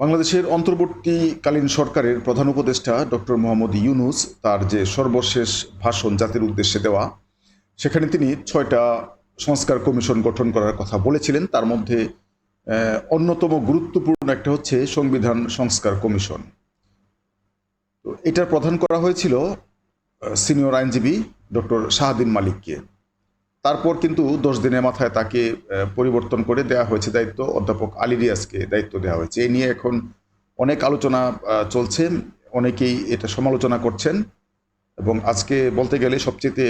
বাংলাদেশের অন্তর্বর্তীকালীন সরকারের প্রধান উপদেষ্টা ডক্টর মোহাম্মদ ইউনুস তার যে সর্বশেষ ভাষণ জাতির উদ্দেশ্যে দেওয়া, সেখানে তিনি ছয়টা সংস্কার কমিশন গঠন করার কথা বলেছিলেন। তার মধ্যে অন্যতম গুরুত্বপূর্ণ একটা হচ্ছে সংবিধান সংস্কার কমিশন। তো এটার প্রধান করা হয়েছিল সিনিয়র আইনজীবী ডক্টর শাহাদিন মালিককে। তারপর কিন্তু দশ দিনের মাথায় তাকে পরিবর্তন করে দেওয়া হয়েছে দায়িত্ব অধ্যাপক আলী রিয়াজকে দায়িত্ব দেওয়া হয়েছে। এই নিয়ে এখন অনেক আলোচনা চলছে। অনেকেই এটা সমালোচনা করছেন। এবং আজকে বলতে গেলে সবচেয়ে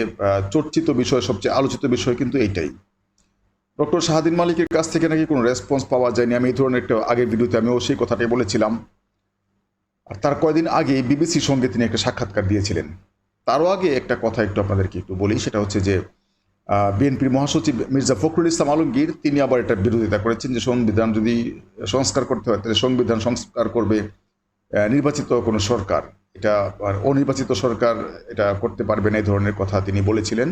চর্চিত বিষয়, সবচেয়ে আলোচিত বিষয় কিন্তু এইটাই। ডক্টর শাহাদিন মালিকের কাছ থেকে নাকি কোনো রেসপন্স পাওয়া যায়নি। আমি এই ধরনের একটা আগের ভিডিওতে আমিও সেই কথাটাই বলেছিলাম। আর তার কয়দিন আগে বিবিসির সঙ্গে তিনি একটা সাক্ষাৎকার দিয়েছিলেন। তারও আগে একটা কথা একটু আপনাদেরকে একটু বলি, সেটা হচ্ছে যে বিএনপির মহাসচিব মির্জা ফখরুল ইসলাম আলমগীর, তিনি আবার এটা বিরোধিতা করেছেন যে সংবিধান যদি সংস্কার করতে হয়, তাহলে সংবিধান সংস্কার করবে নির্বাচিত কোনো সরকার। এটা অনির্বাচিত সরকার এটা করতে পারবে না, এই ধরনের কথা তিনি বলেছিলেন।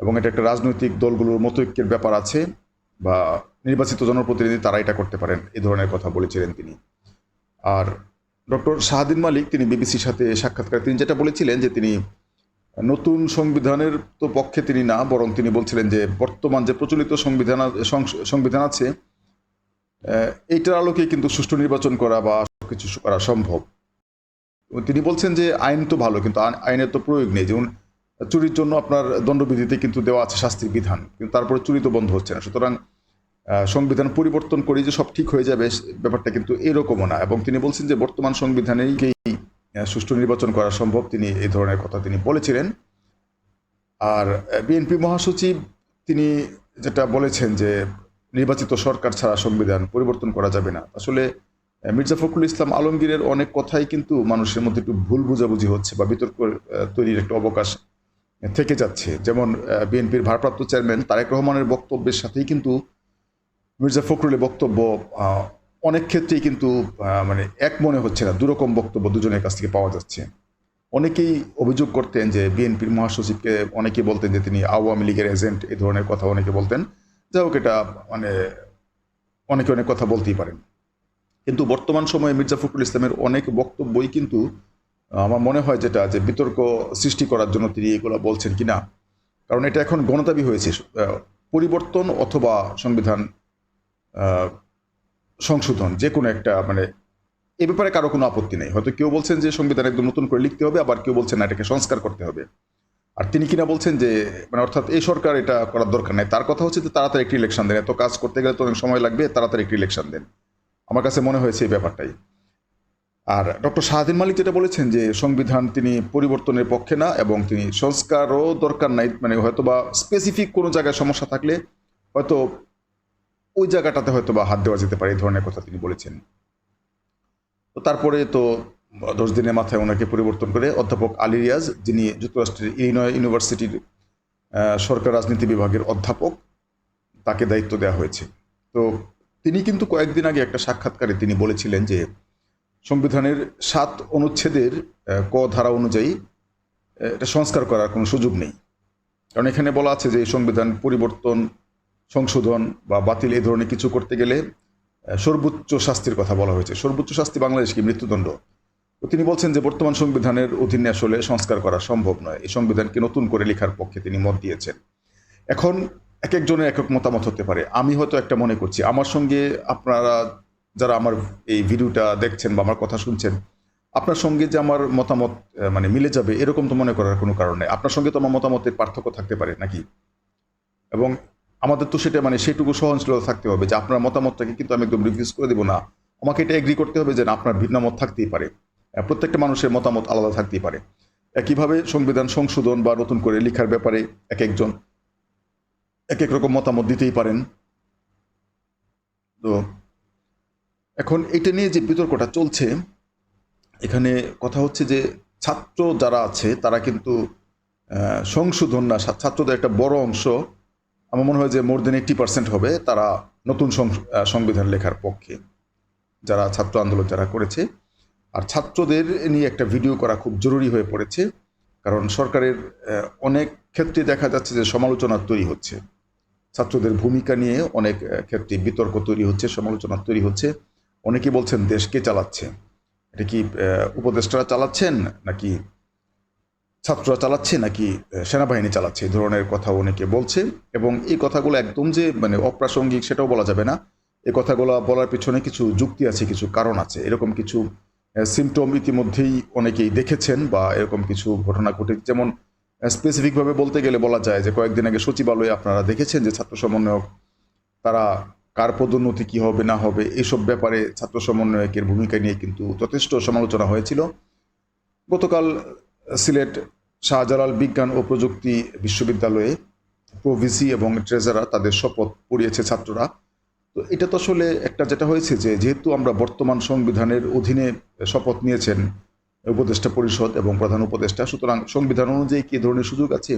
এবং এটা একটা রাজনৈতিক দলগুলোর মতৈক্যের ব্যাপার আছে, বা নির্বাচিত জনপ্রতিনিধি তারা এটা করতে পারেন, এই ধরনের কথা বলেছিলেন তিনি। আর ডক্টর শাহাদিন মালিক, তিনি বিবিসির সাথে সাক্ষাৎকার, তিনি যেটা বলেছিলেন যে তিনি নতুন সংবিধানের তো পক্ষে তিনি না, বরং তিনি বলছিলেন যে বর্তমান যে প্রচলিত সংবিধান সংবিধান আছে এইটার আলোকে কিন্তু সুষ্ঠু নির্বাচন করা বা কিছু করা সম্ভব। তিনি বলছেন যে আইন তো ভালো, কিন্তু আইন- আইনের তো প্রয়োগ নেই। যেমন চুরির জন্য আপনার দণ্ডবিধিতে কিন্তু দেওয়া আছে শাস্তির বিধান, কিন্তু তারপরে চুরি তো বন্ধ হচ্ছে না। সুতরাং সংবিধান পরিবর্তন করে যে সব ঠিক হয়ে যাবে ব্যাপারটা কিন্তু এরকমও না। এবং তিনি বলছেন যে বর্তমান সংবিধানেই সুষ্ঠু নির্বাচন করা সম্ভব তিনি এই ধরনের কথা তিনি বলেছিলেন। আর বিএনপি মহাসচিব তিনি যেটা বলেছেন যে নির্বাচিত সরকার ছাড়া সংবিধান পরিবর্তন করা যাবে না। আসলে মির্জা ফখরুল ইসলাম আলমগীরের অনেক কথাই কিন্তু মানুষের মধ্যে একটু ভুল বুঝাবুঝি হচ্ছে বা বিতর্ক তৈরির একটা অবকাশ থেকে যাচ্ছে। যেমন বিএনপির ভারপ্রাপ্ত চেয়ারম্যান তারেক রহমানের বক্তব্যের সাথেই কিন্তু মির্জা ফখরুলের বক্তব্য অনেক ক্ষেত্রেই কিন্তু মানে এক মনে হচ্ছে না, দুরকম বক্তব্য দুজনের কাছ থেকে পাওয়া যাচ্ছে। অনেকেই অভিযোগ করতেন যে বিএনপির মহাসচিবকে অনেকে বলতেন যে তিনি আওয়ামী লীগের এজেন্ট, এই ধরনের কথা অনেকে বলতেন। যাই হোক, এটা মানে অনেকে অনেক কথা বলতেই পারেন। কিন্তু বর্তমান সময়ে মির্জা ফখরুল ইসলামের অনেক বক্তব্যই কিন্তু আমার মনে হয় যেটা, যে বিতর্ক সৃষ্টি করার জন্য তিনি এগুলো বলছেন কিনা। কারণ এটা এখন গণতাবি হয়েছে পরিবর্তন অথবা সংবিধান সংশোধন, যে কোনো একটা মানে এ ব্যাপারে কারও কোনো আপত্তি নেই। হয়তো কেউ বলছেন যে সংবিধান একদম নতুন করে লিখতে হবে, আবার কেউ বলছেন এটাকে সংস্কার করতে হবে। আর তিনি কিনা বলছেন যে মানে অর্থাৎ এই সরকার এটা করার দরকার নেই। তার কথা হচ্ছে যে তাড়াতাড়ি একটি ইলেকশন দেন। এত কাজ করতে গেলে তো অনেক সময় লাগবে, তাড়াতাড়ি একটি ইলেকশন দেন। আমার কাছে মনে হয়েছে এই ব্যাপারটাই। আর ডক্টর শাহাদিন মালিক যেটা বলেছেন যে, সংবিধান তিনি পরিবর্তনের পক্ষে না, এবং তিনি সংস্কারও দরকার নাই। মানে হয়তো বা স্পেসিফিক কোনো জায়গায় সমস্যা থাকলে হয়তো ওই জায়গাটাতে হয়তো বা হাত দেওয়া যেতে পারে, এই ধরনের কথা তিনি বলেছেন। তো তারপরে তো দশ দিনের মাথায় ওনাকে পরিবর্তন করে অধ্যাপক আলী রিয়াজ, যিনি যুক্তরাষ্ট্রের ইলিনয় ইউনিভার্সিটির সরকার রাজনীতি বিভাগের অধ্যাপক, তাকে দায়িত্ব দেওয়া হয়েছে। তো তিনি কিন্তু কয়েকদিন আগে একটা সাক্ষাৎকারে তিনি বলেছিলেন যে সংবিধানের সাত অনুচ্ছেদের ক ধারা অনুযায়ী এটা সংস্কার করার কোনো সুযোগ নেই। কারণ এখানে বলা আছে যে সংবিধান পরিবর্তন সংশোধন বা বাতিল এই ধরনের কিছু করতে গেলে সর্বোচ্চ শাস্তির কথা বলা হয়েছে। সর্বোচ্চ শাস্তি বাংলাদেশ কি? মৃত্যুদণ্ড। তো তিনি বলছেন যে, বর্তমান সংবিধানের অধীনে আসলে সংস্কার করা সম্ভব নয়। এই সংবিধানকে নতুন করে লেখার পক্ষে তিনি মত দিয়েছেন। এখন এক একজনের এক এক মতামত হতে পারে। আমি হয়তো একটা মনে করছি, আমার সঙ্গে আপনারা যারা আমার এই ভিডিওটা দেখছেন বা আমার কথা শুনছেন, আপনার সঙ্গে যে আমার মতামত মানে মিলে যাবে, এরকম তো মনে করার কোনো কারণ নেই। আপনার সঙ্গে তো আমার মতামতের পার্থক্য থাকতে পারে নাকি? এবং আমাদের তো সেটা মানে সেটুকু সহনশীলতা থাকতে হবে যে আপনার মতামতটাকে কিন্তু আমি একদম রিভিউজ করে দেবো না। আমাকে এটা এগ্রি করতে হবে যে না, আপনার ভিন্ন মত থাকতেই পারে। প্রত্যেকটা মানুষের মতামত আলাদা থাকতেই পারে। একইভাবে সংবিধান সংশোধন বা নতুন করে লেখার ব্যাপারে এক একজন এক এক রকম মতামত দিতেই পারেন। তো এখন এটা নিয়ে যে বিতর্কটা চলছে, এখানে কথা হচ্ছে যে ছাত্র যারা আছে, তারা কিন্তু সংশোধন না ছাত্রদের একটা বড় অংশ আমার মনে হয় যে মোর দেন এইট্টি পার্সেন্ট হবে তারা নতুন সংবিধান লেখার পক্ষে, যারা ছাত্র আন্দোলন যারা করেছে। আর ছাত্রদের নিয়ে একটা ভিডিও করা খুব জরুরি হয়ে পড়েছে, কারণ সরকারের অনেক ক্ষেত্রে দেখা যাচ্ছে যে সমালোচনা তৈরি হচ্ছে। ছাত্রদের ভূমিকা নিয়ে অনেক ক্ষেত্রে বিতর্ক তৈরি হচ্ছে, সমালোচনা তৈরি হচ্ছে। অনেকে বলছেন, দেশকে চালাচ্ছে। এটা কি উপদেষ্টারা চালাচ্ছেন নাকি ছাত্ররা চালাচ্ছে নাকি সেনাবাহিনী চালাচ্ছে? এই ধরনের কথা অনেকে বলছে এবং এই কথাগুলো একদম যে মানে অপ্রাসঙ্গিক সেটাও বলা যাবে না। এই কথাগুলো বলার পিছনে কিছু যুক্তি আছে, কিছু কারণ আছে। এরকম কিছু সিমটম ইতিমধ্যেই অনেকেই দেখেছেন বা এরকম কিছু ঘটনা ঘটে যেমন স্পেসিফিকভাবে বলতে গেলে বলা যায় যে, কয়েকদিন আগে সচিবালয়ে আপনারা দেখেছেন যে, ছাত্র সমন্বয়ক, তারা কার পদোন্নতি কী হবে, না হবে এইসব ব্যাপারে ছাত্র সমন্বয়কের ভূমিকা নিয়ে কিন্তু যথেষ্ট সমালোচনা হয়েছিল। গতকাল সিলেট শাহজালাল বিজ্ঞান ও প্রযুক্তি বিশ্ববিদ্যালয়ে প্রভিসি এবং ট্রেজারার তাদের শপথ পড়িয়েছে ছাত্ররা। তো এটা তো আসলে একটা যেটা হয়েছে যে, যেহেতু আমরা বর্তমান সংবিধানের অধীনে শপথ নিয়েছেন উপদেষ্টা পরিষদ এবং প্রধান উপদেষ্টা, সুতরাং সংবিধান অনুযায়ী কী ধরনের সুযোগ আছে?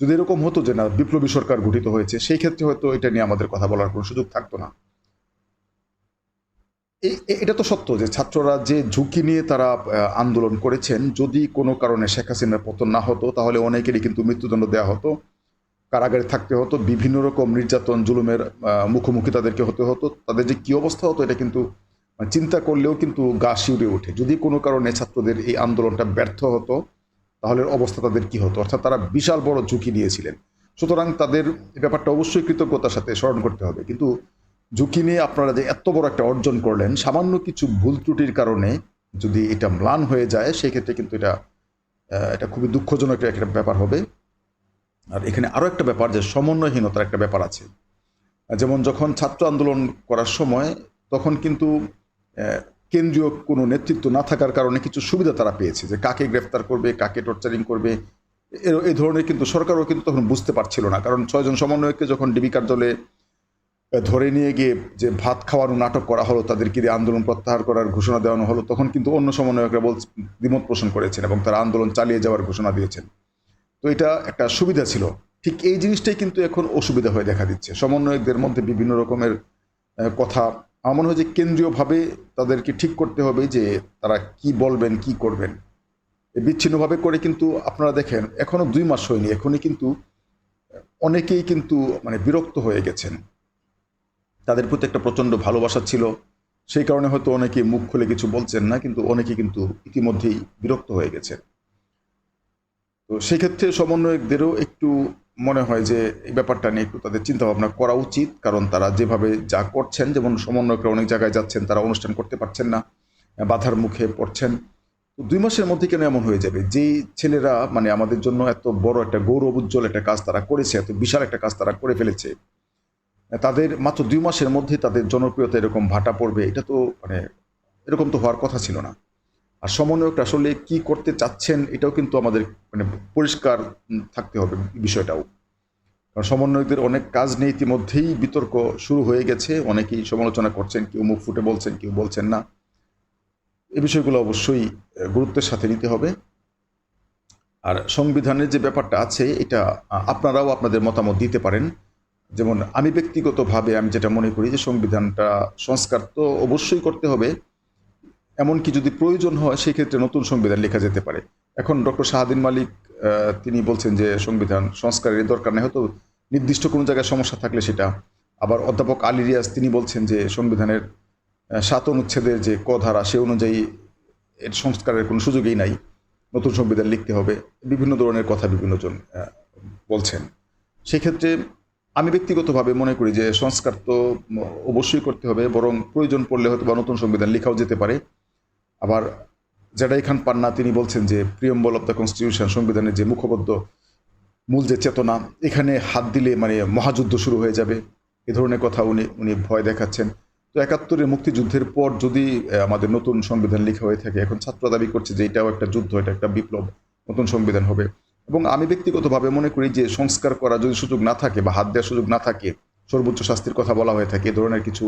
যদি এরকম হতো যে না, বিপ্লবী সরকার গঠিত হয়েছে, সেই ক্ষেত্রে হয়তো এটা নিয়ে আমাদের কথা বলার কোনো সুযোগ থাকতো না। এটা তো সত্য যে ছাত্ররা যে ঝুঁকি নিয়ে তারা আন্দোলন করেছেন, যদি কোনো কারণে শেখ হাসিনার পতন না হতো, তাহলে অনেকেরই কিন্তু মৃত্যুদণ্ড দেওয়া হতো। কারাগারে থাকতে হতো, বিভিন্ন রকম নির্যাতন, জুলুমের মুখোমুখি তাদেরকে হতে হতো। তাদের যে কি অবস্থা হতো, এটা কিন্তু মানে চিন্তা করলেও কিন্তু গা শিউরে ওঠে। যদি কোনো কারণে ছাত্রদের এই আন্দোলনটা ব্যর্থ হতো, তাহলে অবস্থা তাদের কি হতো? অর্থাৎ তারা বিশাল বড় ঝুঁকি নিয়েছিলেন। সুতরাং তাদের ব্যাপারটা অবশ্যই কৃতজ্ঞতার সাথে স্মরণ করতে হবে। কিন্তু ঝুঁকি নিয়ে আপনারা যে এত বড় একটা অর্জন করলেন, সামান্য কিছু ভুল ত্রুটির কারণে যদি এটা ম্লান হয়ে যায়, সেক্ষেত্রে কিন্তু এটা এটা খুবই দুঃখজনক একটা ব্যাপার হবে। আর এখানে আরও একটা ব্যাপার যে সমন্বয়হীনতার একটা ব্যাপার আছে। যেমন যখন ছাত্র আন্দোলন করার সময়, তখন কিন্তু কেন্দ্রীয় কোনো নেতৃত্ব না থাকার কারণে কিছু সুবিধা তারা পেয়েছে যে কাকে গ্রেফতার করবে, কাকে টর্চারিং করবে। এ- ধরনের কিন্তু সরকারও কিন্তু তখন বুঝতে পারছিল না। কারণ ছয়জন সমন্বয়ককে যখন ডিবি কার্যালয়ে ধরে নিয়ে গিয়ে যে ভাত খাওয়ানো নাটক করা হলো তাদেরকে দিয়ে আন্দোলন প্রত্যাহার করার ঘোষণা দেওয়ানো হলো, তখন কিন্তু অন্য সমন্বয়করা বল দ্বিমত পোষণ করেছেন এবং তারা আন্দোলন চালিয়ে যাওয়ার ঘোষণা দিয়েছেন। তো এটা একটা সুবিধা ছিল। ঠিক এই জিনিসটাই কিন্তু এখন অসুবিধা হয়ে দেখা দিচ্ছে। সমন্বয়কদের মধ্যে বিভিন্ন রকমের কথা। আমার মনে হয় যে কেন্দ্রীয়ভাবে তাদেরকে ঠিক করতে হবে যে তারা কি বলবেন, কি করবেন। বিচ্ছিন্নভাবে করে কিন্তু আপনারা দেখেন এখনও দুই মাস হয়নি, এখনই কিন্তু অনেকেই কিন্তু মানে বিরক্ত হয়ে গেছেন। তাদের প্রতি একটা প্রচণ্ড ভালোবাসা ছিল। সেই কারণে হয়তো অনেকে মুখ খুলে কিছু বলছেন না, কিন্তু অনেকে কিন্তু ইতিমধ্যেই বিরক্ত হয়ে গেছেন। তো সেক্ষেত্রে সমন্বয়কদেরও একটু মনে হয় যে, এই ব্যাপারটা নিয়ে একটু তাদের চিন্তাভাবনা করা উচিত, কারণ তারা যেভাবে যা করছেন, যেমন সমন্বয়করা অনেক জায়গায় যাচ্ছেন, তারা অনুষ্ঠান করতে পারছেন না, বাধার মুখে পড়ছেন। তো দুই মাসের মধ্যে কেন এমন হয়ে যাবে? যেই ছেলেরা মানে আমাদের জন্য এত বড় একটা গৌরব, উজ্জ্বল একটা কাজ তারা করেছে, এত বিশাল একটা কাজ তারা করে ফেলেছে তাদের মাত্র দুই মাসের মধ্যে তাদের জনপ্রিয়তা এরকম ভাটা পড়বে, এটা তো মানে এরকম তো হওয়ার কথা ছিল না। আর সমন্বয়কটা আসলে কি করতে চাচ্ছেন, এটাও কিন্তু আমাদের মানে পরিষ্কার থাকতে হবে বিষয়টাও। কারণ সমন্বয়কদের অনেক কাজ নেই ইতিমধ্যেই, বিতর্ক শুরু হয়ে গেছে, অনেকেই সমালোচনা করছেন, কেউ মুখ ফুটে বলছেন, কেউ বলছেন না। এই বিষয়গুলো অবশ্যই গুরুত্বের সাথে নিতে হবে। আর সংবিধানের যে ব্যাপারটা আছে, এটা আপনারাও আপনাদের মতামত দিতে পারেন। যেমন আমি ব্যক্তিগতভাবে আমি যেটা মনে করি যে সংবিধানটা সংস্কার তো অবশ্যই করতে হবে। এমনকি যদি প্রয়োজন হয়, সেক্ষেত্রে নতুন সংবিধান লেখা যেতে পারে। এখন ডক্টর শাহাদিন মালিক তিনি বলছেন যে সংবিধান সংস্কারের দরকার নেই। হয়তো নির্দিষ্ট কোনো জায়গায় সমস্যা থাকলে সেটা। আবার অধ্যাপক আলী রিয়াজ, তিনি বলছেন যে সংবিধানের সাত অনুচ্ছেদের যে ক ধারা, সে অনুযায়ী এর সংস্কারের কোনো সুযোগই নাই। নতুন সংবিধান লিখতে হবে। বিভিন্ন ধরনের কথা বিভিন্নজন বলছেন। সেক্ষেত্রে আমি ব্যক্তিগতভাবে মনে করি যে সংস্কার তো অবশ্যই করতে হবে, বরং প্রয়োজন পড়লে হয়তো বা নতুন সংবিধান লেখাও যেতে পারে। আবার জেডাই খান পান্না, তিনি বলছেন যে প্রিয়ম্বল অব দ্য কনস্টিটিউশন সংবিধানের যে মুখবদ্ধ মূল যে চেতনা, এখানে হাত দিলে মানে মহাযুদ্ধ শুরু হয়ে যাবে। এ ধরনের কথা উনি উনি ভয় দেখাচ্ছেন। তো একাত্তরের মুক্তিযুদ্ধের পর যদি আমাদের নতুন সংবিধান লেখা হয়ে থাকে, এখন ছাত্র দাবি করছে যে এটাও একটা যুদ্ধ, এটা একটা বিপ্লব, নতুন সংবিধান হবে। এবং আমি ব্যক্তিগতভাবে মনে করি যে সংস্কার করা যদি সুযোগ না থাকে বা হাত দেওয়ার সুযোগ না থাকে, সর্বোচ্চ শাস্তির কথা বলা হয়ে থাকে, এ ধরনের কিছু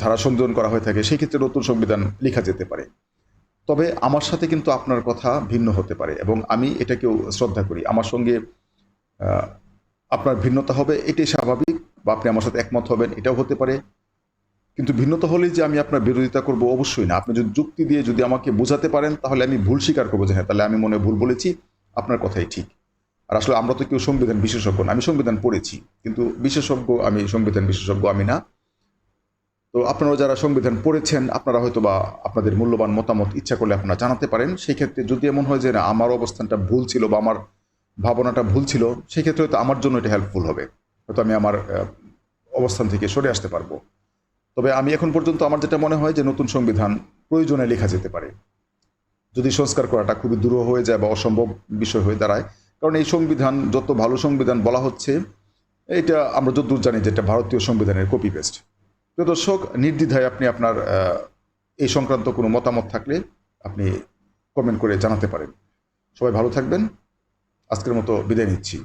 ধারা সংযোজন করা হয়ে থাকে, সেই ক্ষেত্রে নতুন সংবিধান লেখা যেতে পারে। তবে আমার সাথে কিন্তু আপনার কথা ভিন্ন হতে পারে এবং আমি এটাকেও শ্রদ্ধা করি। আমার সঙ্গে আপনার ভিন্নতা হবে, এটাই স্বাভাবিক বা আপনি আমার সাথে একমত হবেন, এটাও হতে পারে। কিন্তু ভিন্নতা হলেই যে আমি আপনার বিরোধিতা করব অবশ্যই না। আপনি যদি যুক্তি দিয়ে যদি আমাকে বোঝাতে পারেন, তাহলে আমি ভুল স্বীকার করব যে হ্যাঁ তাহলে আমি মনে ভুল বলেছি। আপনার কথাই ঠিক। আর আসলে আমরা তো কেউ সংবিধান বিশেষজ্ঞ না, আমি সংবিধান পড়েছি, কিন্তু বিশেষজ্ঞ, আমি সংবিধান বিশেষজ্ঞ, আমি না। তো আপনারা যারা সংবিধান পড়েছেন, আপনারা হয়তো বা আপনাদের মূল্যবান মতামত ইচ্ছা করলে আপনারা জানাতে পারেন। সেই ক্ষেত্রে যদি এমন হয় যে না, আমার অবস্থানটা ভুল ছিল বা আমার ভাবনাটা ভুল ছিল সেই ক্ষেত্রে হয়তো আমার জন্য এটা হেল্পফুল হবে। হয়তো আমি আমার অবস্থান থেকে সরে আসতে পারব। তবে আমি এখন পর্যন্ত আমার যেটা মনে হয় যে নতুন সংবিধান প্রয়োজনে লেখা যেতে পারে। যদি সংস্কার করাটা খুবই দূর হয়ে যায় বা অসম্ভব বিষয় হয়ে দাঁড়ায়, কারণ এই সংবিধান, যত ভালো সংবিধান বলা হচ্ছে, এটা আমরা যতদূর জানি যে এটা ভারতীয় সংবিধানের কপি পেস্ট প্রিয় দর্শক, নির্দ্বিধায় আপনি আপনার এই সংক্রান্ত কোনো মতামত থাকলে আপনি কমেন্ট করে জানাতে পারেন। সবাই ভালো থাকবেন। আজকের মতো বিদায় নিচ্ছি।